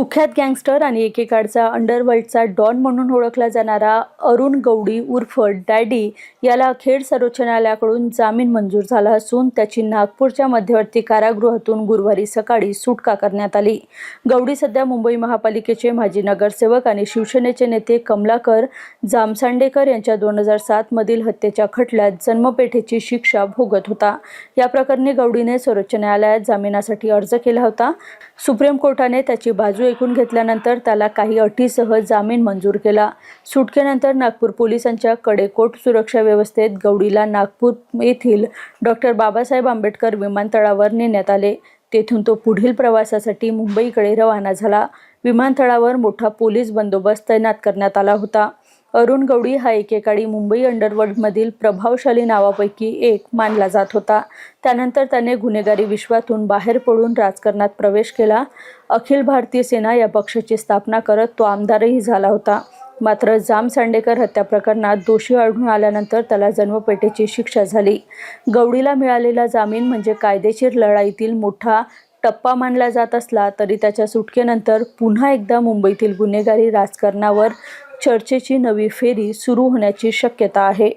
कुख्यात गँगस्टर आणि एकेकाळचा अंडरवर्ल्डचा डॉन म्हणून ओळखला जाणारा अरुण गवडी उर्फ डॅडी याला खेड सर्वोच्च न्यायालयाकडून जामीन मंजूर झाला असून त्याची नागपूरच्या मध्यवर्ती कारागृहातून गुरुवारी सकाळी सुटका करण्यात आली. गवडी सध्या मुंबई महापालिकेचे माजी नगरसेवक आणि शिवसेनेचे नेते कमलाकर जामसांडेकर यांच्या दोन हजार सातमधील हत्येच्या खटल्यात जन्मपेठेची शिक्षा भोगत होता. या प्रकरणी गवडीने सर्वोच्च न्यायालयात जामिनासाठी अर्ज केला होता. सुप्रीम कोर्टाने त्याची बाजू ऐकून घेतल्यानंतर त्याला काही अटीसह जामीन मंजूर केला. सुटकेनंतर नागपूर पोलिसांच्या कडेकोट सुरक्षा व्यवस्थेत गवडीला नागपूर येथील डॉक्टर बाबासाहेब आंबेडकर विमानतळावर नेण्यात आले. तेथून तो पुढील प्रवासासाठी मुंबईकडे रवाना झाला. विमानतळावर मोठा पोलीस बंदोबस्त तैनात करण्यात आला होता. अरुण गवडी हा एकेकाळी मुंबई अंडरवर्ल्डमधील प्रभावशाली नावापैकी एक मानला जात होता. त्यानंतर त्याने गुन्हेगारी विश्वातून बाहेर पडून राजकारणात प्रवेश केला. अखिल भारतीय सेना या पक्षाची स्थापना करत तो आमदारही झाला होता. मात्र जाम सांडेकर हत्या प्रकरणात दोषी आढळून आल्यानंतर त्याला जन्मपेठेची शिक्षा झाली. गवडीला मिळालेला जामीन म्हणजे कायदेशीर लढाईतील मोठा टप्पा मानला जात असला तरी त्याच्या सुटकेनंतर पुन्हा एकदा मुंबईतील गुन्हेगारी राजकारणावर चर्चेची नवी फेरी सुरू होण्याची शक्यता आहे.